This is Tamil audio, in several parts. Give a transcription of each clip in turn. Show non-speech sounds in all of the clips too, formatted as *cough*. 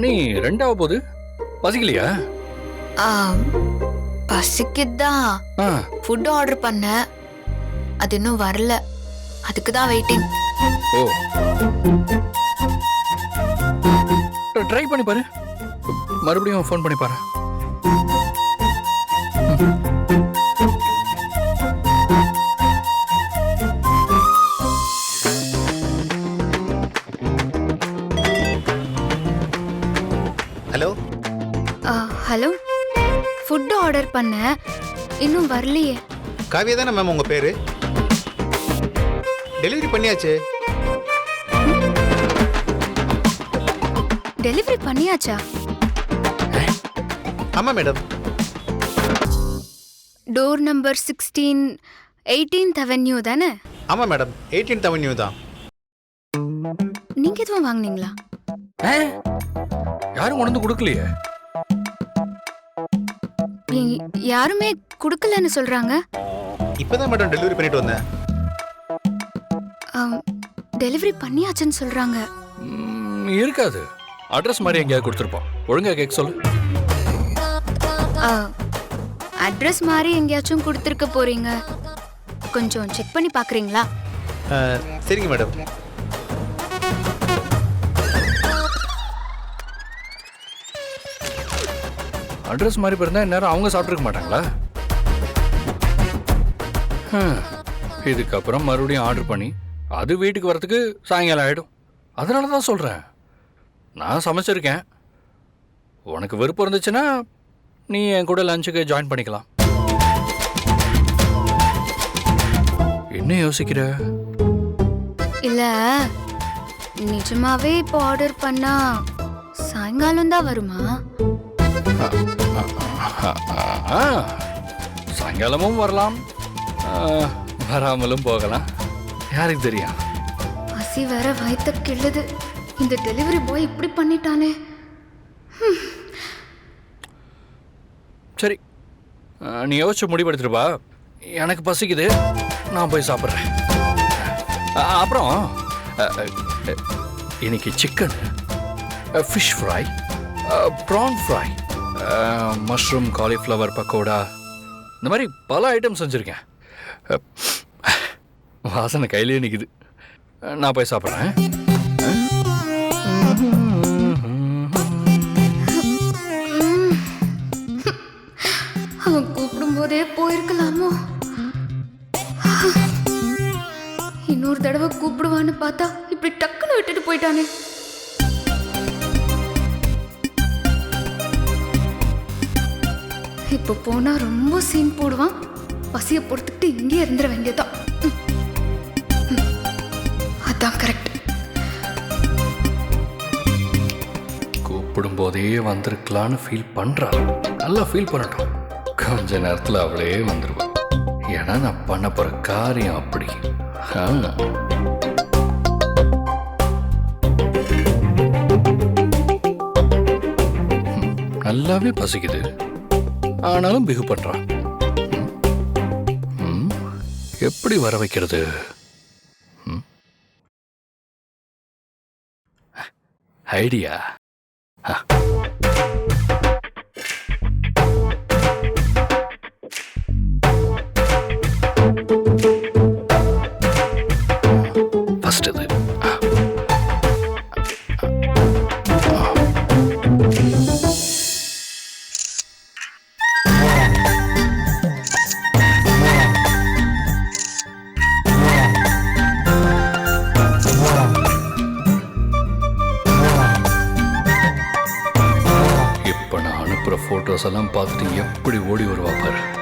மணி ரெண்டாவது போகுது பசிக்கலையா? ஆ, பசிக்குதான் ஃபுட் ஆர்டர் பண்ணேன். அது இன்னும் வரல. அதுக்கு தான் வெயிட்டிங் ஓ. ட்ரை பண்ணி பாரு. மறுபடியும் ஃபோன் பண்ணி பாரு. இன்னும் வரலையே. காவியா தானே மேம் உங்கள் பேர்? டெலிவரி பண்ணியாச்சு? டெலிவரி பண்ணியாச்சா? ஆமாம் madam door number sixteen eighteenth avenue தானே? ஆமாம் மேடம் எயிட்டீன்த் அவென்யூ தான். நீங்க எதுவும் வாங்குனீங்களா? யாரும் கொண்டு வந்து கொடுக்கலையே? யாருமே கொடுக்கலன்னு சொல்றாங்க. இப்போ தான் மேடம் டெலிவரி பண்ணிட்டு வந்தேன். டெலிவரி பண்ணியாச்சுன்னு சொல்றாங்க. இருக்காது. அட்ரஸ் மாதிரி எங்கேயாவது கொடுத்துருப்போம். ஒழுங்கா கேட்க சொல்லு. அட்ரஸ் மாதிரி எங்கேயாச்சும் கொடுத்துருக்க போறீங்க. கொஞ்சம் செக் பண்ணி பார்க்கறீங்களா அஹ், சரிங்க மேடம் அட்ரஸ் மாதிரி இருந்தா இந்நேரம் அவங்க சாப்பிட்ருக்க மாட்டாங்களா? இதுக்கப்புறம் மறுபடியும் ஆர்டர் பண்ணி அது வீட்டுக்கு வரதுக்கு சாயங்காலம் ஆகிடும் அதனால தான் சொல்கிறேன் நான் சமைச்சிருக்கேன். உனக்கு விருப்பம் இருந்துச்சுன்னா நீ என் கூட லஞ்சுக்கு ஜாயின் பண்ணிக்கலாம். என்ன யோசிக்கிற? இல்ல நிஜமாவே இப்போ ஆர்டர் பண்ணா சாயங்காலம் தான் வருமா சாயங்காலமும் வரலாம். வராமலும் போகலாம். யாருக்கு தெரியும்? பசி வேற வயித்த கிள்ளுது. இந்த டெலிவரி பாய் இப்படி பண்ணிட்டானே. சரி. நீ யோசிச்சு முடிவெடுத்துருப்பா எனக்கு பசிக்குது. நான் போய் சாப்பிட்றேன். அப்புறம் இன்னைக்கு chicken fish fry prawn fry mushroom cauliflower pakoda இந்த மாதிரி பல ஐட்டம் செஞ்சுருக்கேன் வாசனை கையிலேயே நிற்குது நான் போய் சாப்பிட்றேன். அவன் கூப்பிடும் போதே போயிருக்கலாமோ? இன்னொரு தடவை கூப்பிடுவான்னு பார்த்தா இப்படி டக்குன்னு விட்டுட்டு போயிட்டானே. இப்போ போனா ரொம்ப சீன் போடுவான். பசியை பொறுத்துக்கிட்டு இங்கே இருந்துட வேண்டியதான் அதான் கரெக்ட் கூப்பிடும் போதே வந்திருக்கலான்னு ஃபீல் பண்றா நல்லா ஃபீல் பண்ணட்டும். கொஞ்ச நேரத்தில் அவளே வந்துருவா. ஏன்னா நான் பண்ண போற காரியம் அப்படி. நல்லாவே பசிக்குது. ஆனாலும் பிகு பண்றான் எப்படி வர வைக்கிறது? ஐடியா. ஃபஸ்ட் இது. ஃபோட்டோஸ் எல்லாம் பார்த்துட்டு எப்படி ஓடி வருவா பாரு.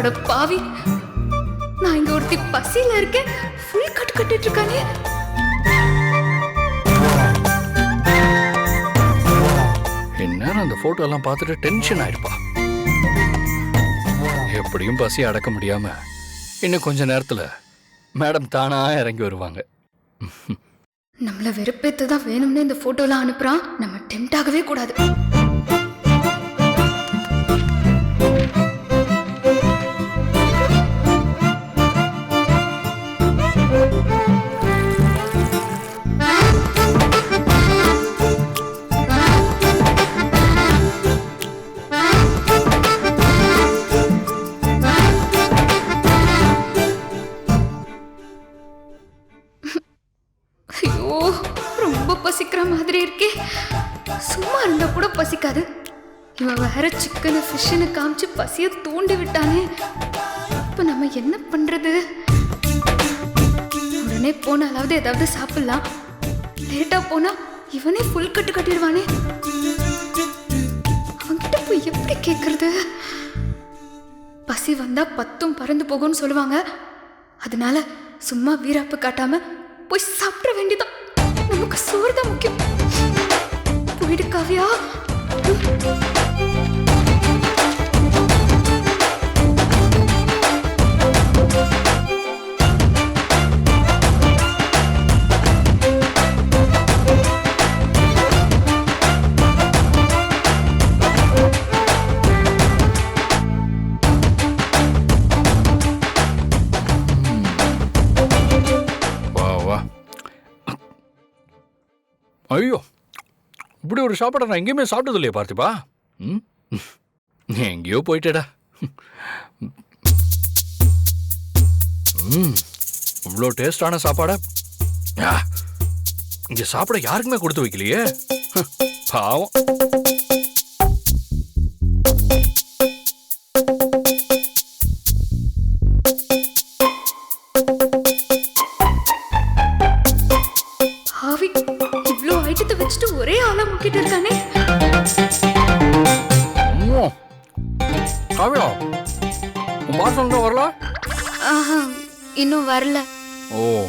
அட பாவி. நான் இங்க ஒருத்தி பசியில இருக்கேன். ஃபுல் கட் கட்டிட்டு இருக்கானே. இந்நேரம் அந்த போட்டோ எல்லாம் பார்த்துட்டு டென்ஷன் ஆயிடுப்பா எப்படியும் பசி அடக்க முடியாம இன்னும் கொஞ்ச நேரத்துல மேடம் தானா இறங்கி வருவாங்க. நம்மள வெறுப்பேத்து தான் வேணும்னு இந்த போட்டோலாம் அனுப்புறான். நம்ம டெம்ட் ஆகவே கூடாது. வேற சிக்கனு ஃபிஷ்ஷுன்னு காமிச்சு பசியை தூண்டி விட்டானே. இப்போ நம்ம என்ன பண்ணுறது உடனே போனாலாவது ஏதாவது சாப்பிட்லாம். லேட்டாக போனால் இவனே ஃபுல் கட்டு கட்டிடுவானே. அவன்கிட்ட போய் எப்படி கேட்குறது பசி வந்தால் பத்தும் பறந்து போகும்னு சொல்லுவாங்க. அதனால சும்மா வீராப்பு காட்டாமல் போய் சாப்பிட வேண்டியதான் நமக்கு சோறு தான் முக்கியம். போயிடு காவியா. இப்படி ஒரு சாப்பாடை நான் எங்கேயுமே சாப்பிட்டது இல்லையா பார்த்திபா. ம்? எங்கேயோ போயிட்டேடா. ம் இவ்வளோ டேஸ்டான சாப்பாடை. இங்கே சாப்பிட யாருக்குமே கொடுத்து வைக்கலையே. பாவம். இன்னும் வரல. ஓ.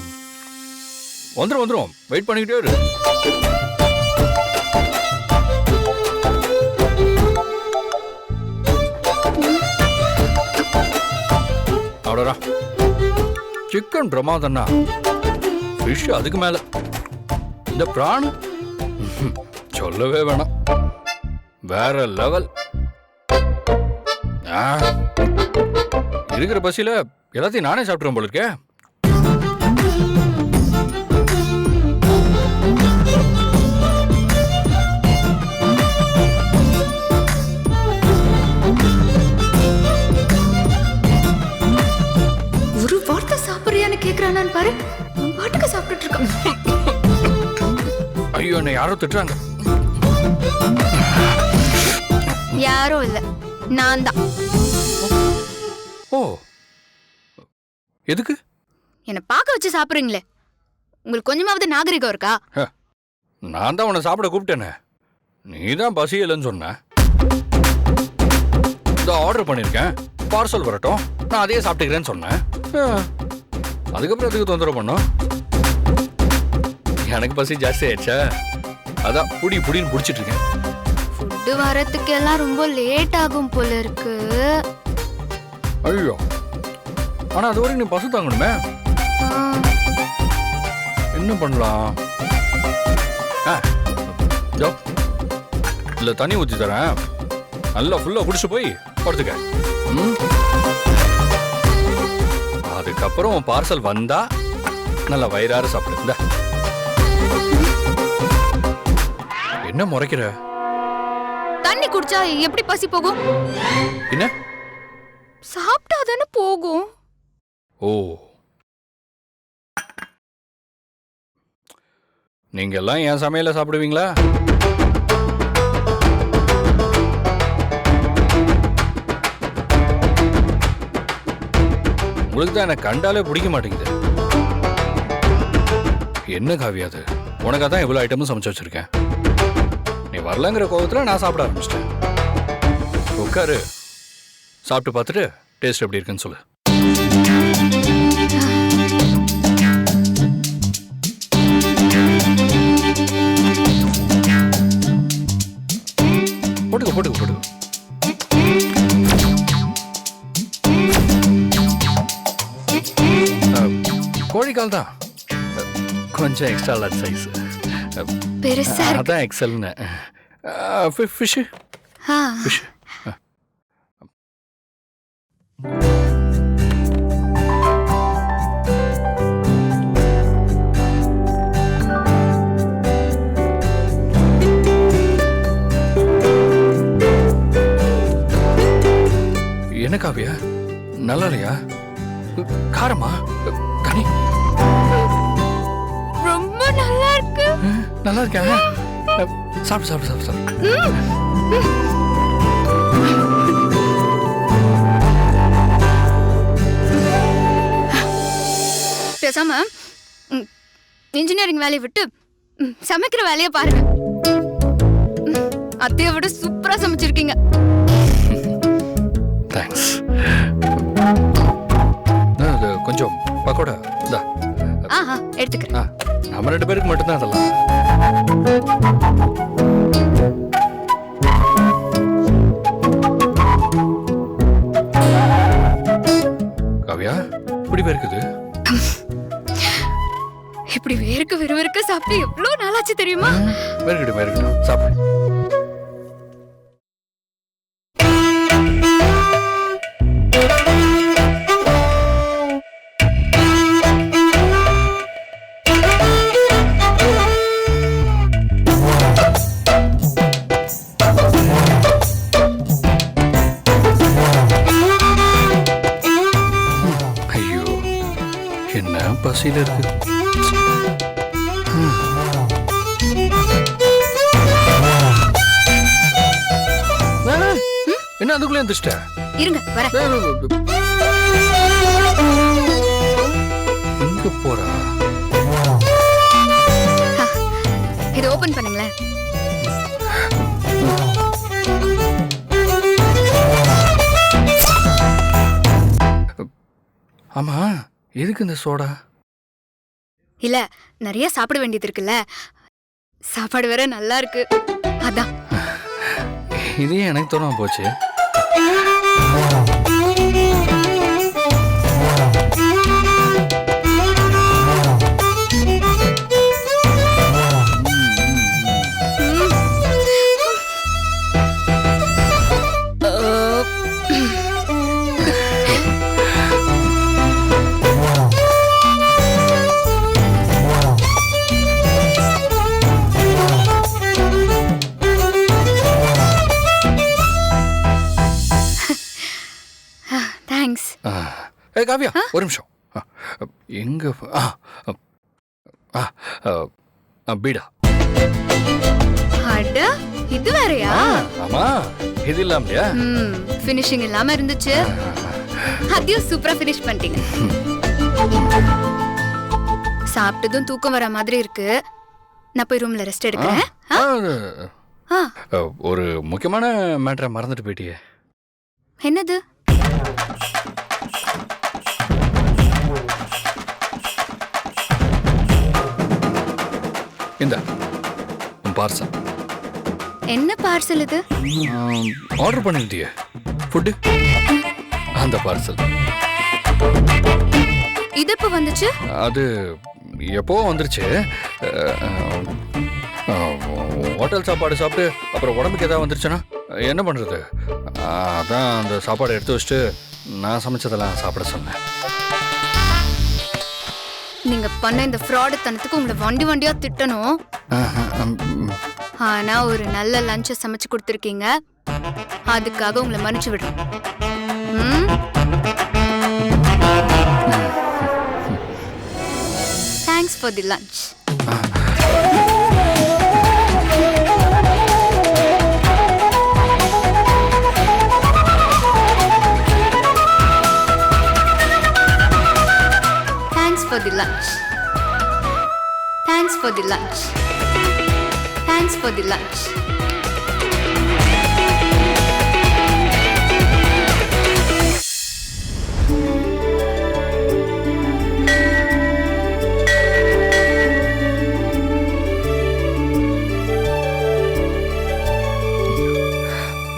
வந்துடும் வந்துடும் வெயிட் பண்ணிக்கிட்டே இரு. அவ்வளோடா சிக்கன் பிரமாதம்னா. ஃபிஷ் அதுக்கு மேல. இந்த பிரான் சொல்லவே வேணாம். வேற லெவல் இருக்கிற பசியில எல்லாத்தையும் நானே சாப்பிட்டுருவேன் போல இருக்கே. ஒரு வார்த்தை சாப்பிடுறியான்னு கேக்குறானான்னு பாரு. அவன் பாட்டுக்கு சாப்பிட்டுட்டு இருக்கான். ஐயோ என்னை யாரோ திட்டுறாங்க. யாரும் இல்ல. நான் தான். ஓ. எதுக்கு? என்னை பார்க்க வச்சு சாப்பிடுறீங்களே. உங்களுக்கு கொஞ்சமாவது நாகரிகம் இருக்கா? நான் தான் உன்னை சாப்பிட கூப்பிட்டேனே. நீ தான் பசி இல்லைன்னு சொன்ன. இந்த ஆர்டர் பண்ணியிருக்கேன் பார்சல் வரட்டும். நான் அதையே சாப்பிட்டுக்கிறேன்னு சொன்னேன். அதுக்கப்புறம் அதுக்கு தொந்தரவு பண்ணோம்? எனக்கு பசி ஜாஸ்தி ஆயிடுச்சா. அதான் புடி புடின்னு பிடிச்சிட்டு இருக்கேன். ஃபுட்டு வரத்துக்கு எல்லாம் ரொம்ப லேட் ஆகும் போல இருக்கு. ஐயோ. ஆனா அது வரைக்கும் நீ பசு தாங்கணுமே. என்ன பண்ணலாம்? இதோ இல்லை தண்ணி ஊற்றி தரேன். நல்லா ஃபுல்லாக குடிச்சு போய் படுத்துக்க. அதுக்கப்புறம் பார்சல் வந்தா நல்லா வயிறார சாப்பிடு. இந்தா. என்ன முறைக்கிற? தண்ணி குடிச்சா எப்படி பசி போகும்? என்ன? ஓ. நீங்க எல்லாம் என் சமையல சாப்பிடுவீங்களா? உங்களுக்கு தான் எனக்கு கண்டாலே பிடிக்க மாட்டேங்குது. என்ன காவியா அது? உனக்காக தான் இவ்வளோ ஐட்டமும் சமைச்சு வச்சுருக்கேன். நீ வரலங்கிற கோவத்தில் நான் சாப்பிட ஆரம்பிச்சிட்டேன். உட்காரு. சாப்பிட்டு பார்த்துட்டு டேஸ்ட் எப்படி இருக்குன்னு சொல்லு. போட்டுக்கோ போட்டுக்கோ போட்டுக்கோ. கோழிக்கால் தான். கொஞ்சம் எக்ஸ்ட்ரா லார்ஜ் சைஸ் பெருசா இருக்கு. அதான் எக்ஸல்னு ஃபிஷ்ஷு ஆ, ஃபிஷ் காவியா? நல்லா இல்லையா காரமா? தனி ரொம்ப நல்லா இருக்கு நல்லா இருக்கேன் சாப்பிடு சாப்பிடு சாப்பிடு சாப்பிடு. பேசாம இன்ஜினியரிங் வேலையை விட்டு சமைக்கிற வேலையை பாருங்க. அத்தையை விட சூப்பரா சமைச்சிருக்கீங்க. தேங்க்ஸ் கொஞ்சம் பக்கோடா. இந்தா. ஆஹா எடுத்துக்கிறேன் ஆ நம்ம ரெண்டு பேருக்கு மட்டும்தான் அதெல்லாம். காவியா இப்படி பேருக்குது இப்படி வேர்க்க விறுவிறுக்க சாப்பிட்டு எவ்வளவு நாளாச்சு தெரியுமா? வேறுகிட்டு வேறுகிட்டு சாப்பிடு. பசியில இருக்கு. ஆ, என்ன அதுக்குள்ளே எந்திரிச்சிட்ட இருங்க வர எங்க போறா? இதை ஓபன் பண்ணுங்களேன். ஆமா எதுக்கு இந்த சோடா? இல்ல நிறைய சாப்பிட வேண்டியது இருக்குல்ல? சாப்பாடு வேற நல்லா இருக்கு. அதான். இதே எனக்கு தோணாம போச்சு? ஒரு நிமிஷம். எங்க ஆ, ஆ, ஆ, ஆ, பீடா. அட இது வேறயா? ஆமா இது இல்லாமலையா ஃபினிஷிங் இல்லாம இருந்துச்சு. அதையும் சூப்பரா ஃபினிஷ் பண்ணிட்டீங்க. சாப்பிட்டதும் தூக்கம் வர மாதிரி இருக்கு. நான் போய் ரூம்ல ரெஸ்ட் எடுக்கிறேன். ஒரு முக்கியமான மேட்டரை மறந்துட்டு போயிட்டியே. என்னது? இந்த உன் பார்சல் என்ன பார்சல் இது? ஆர்டர் பண்ணிருந்தியே. ஃபுட்டு அந்த பார்சல் இது எப்ப வந்துச்சு? அது எப்போ வந்துருச்சு? ஹோட்டல் சாப்பாடு சாப்பிட்டு அப்புறம் உடம்புக்கு ஏதாவது வந்துருச்சுன்னா என்ன பண்ணுறது அதான் அந்த சாப்பாடை எடுத்து வச்சுட்டு நான் சமைச்சதெல்லாம் சாப்பிட சொன்னேன். நீங்க பண்ண இந்த ஃப்ராடு தனத்துக்கு உங்களை வண்டி வண்டியா திட்டணும். ஆனா ஒரு நல்ல லஞ்சை சமைச்சு கொடுத்துருக்கீங்க. அதுக்காக உங்களை மன்னிச்சு விடுறேன்? Thanks for the lunch Thanks for the lunch. Thanks for the lunch. Thanks for the lunch.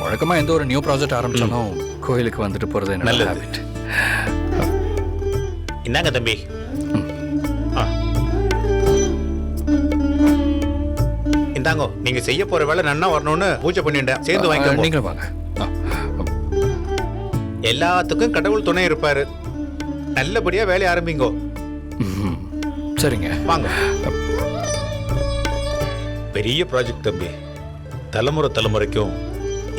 வழக்கமாக எந்த ஒரு நியூ ப்ராஜெக்ட் ஆரம்பிச்சாலும் கோயிலுக்கு வந்துட்டு போகிறது நல்ல என்னங்க தம்பி இந்தாங்கோ நீங்க செய்ய போற வேலை நன்னா வரணும்னு பூஜை பண்ணிட்டேன் சேர்ந்து வாங்கிக்கோங்க நீங்களும் வாங்க. எல்லாத்துக்கும் கடவுள் துணை இருப்பாரு. நல்லபடியா வேலையை ஆரம்பிங்கோ. சரிங்க. வாங்க. பெரிய ப்ராஜெக்ட் தம்பி. தலைமுறை தலைமுறைக்கும்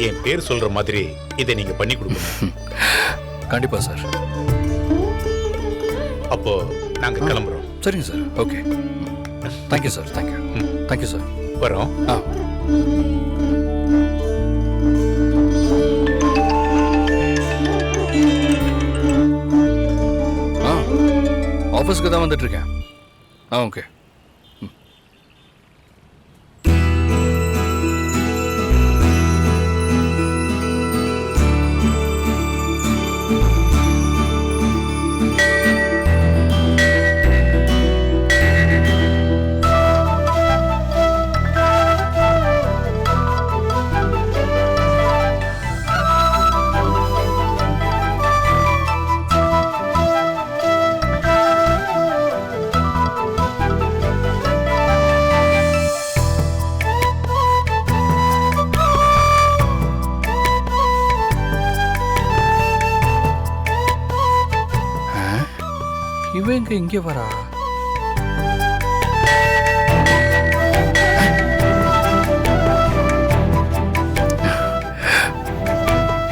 என் பேர் சொல்ற மாதிரி இதை நீங்க பண்ணி கொடுக்கணும் *laughs* கண்டிப்பாக சார். அப்போ நாங்க கிளம்புறோம். சரிங்க sir. Okay. Thank you sir thank you thank you sir வரோம். ஆ. ஆஃபீஸ்க்கு தான் வந்துட்டு இருக்கேன் ஆ ஓகே. இவன் எங்க இங்கே வரா?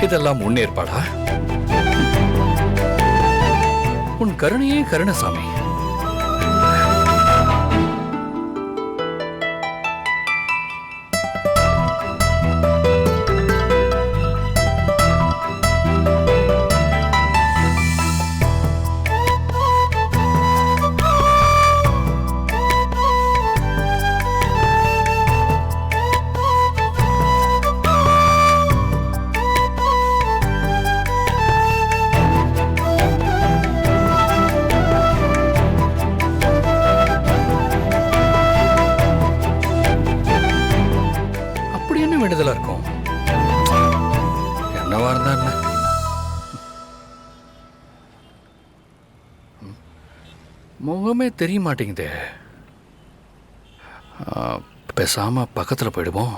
இதெல்லாம் முன்னேற்பாடா உன் கருணையே கருணசாமி. தெரிய மாட்டேங்குதே. பேசாமல் பக்கத்தில் போயிடுவோம்.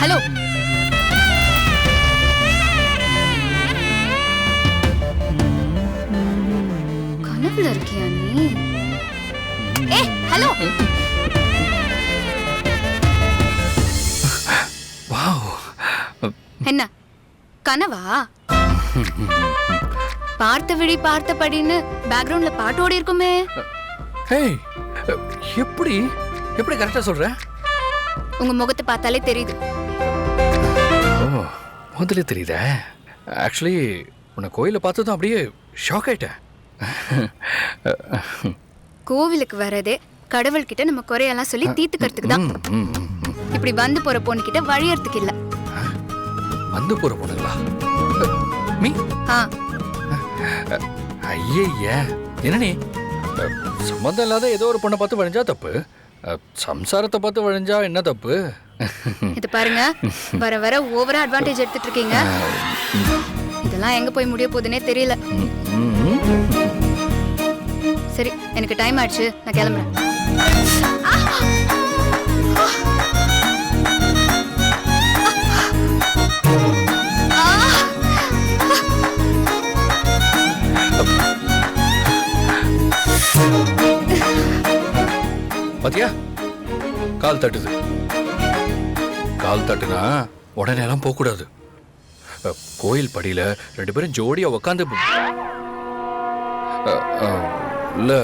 ஹலோ. கனவுல இருக்கியா நீ? ஏ ஹலோ. வாவ். என்ன? கனவா? பார்த்த விழி பார்த்தபடின்னு பேக்ரவுண்ட்ல பாட்டு ஓடி இருக்குமே ஹேய் எப்படி எப்படி கரெக்டா சொல்ற? உங்க முகத்தை பார்த்தாலே தெரியுது. ஓ முதல்ல தெரியுதா? ஆக்சுவலி உன்னை கோயிலில் பார்த்ததும் அப்படியே ஷாக் ஆயிட்டேன். கோவிலுக்கு வரதே கடவுள்கிட்ட நம்ம குறையெல்லாம் சொல்லி தீர்த்துக்கிறதுக்கு தான். இப்படி வந்து போற பொண்ணு கிட்ட வழியறதுக்கு இல்ல. வந்து போற பொண்ணுங்களா? மீ? ஆ. ஐயய்ய என்ன நீ அஹ், சம்மந்தம் இல்லாத ஏதோ ஒரு பொண்ணை பார்த்து வழிஞ்சா தப்பு. சம்சாரத்தை பார்த்து வழிஞ்சா என்ன தப்பு? இது பாருங்க வர வர ஓவரா அட்வான்டேஜ் எடுத்துட்டு இருக்கீங்க இதெல்லாம் எங்க போய் முடிய போகுதுன்னே தெரியல. சரி எனக்கு டைம் ஆயிடுச்சு நான் கிளம்புறேன். பாத்தியா? கால் தட்டுது. கால் தட்டுனா உடனே எல்லாம் போகக்கூடாது. கோயில் படியில ரெண்டு பேரும் ஜோடியா உக்காந்து இல்ல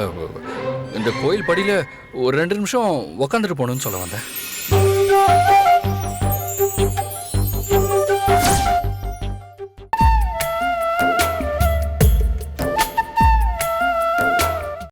இந்த கோயில் படியில ஒரு ரெண்டு நிமிஷம் உக்காந்துட்டு போகணும்னு சொல்ல வந்தேன்.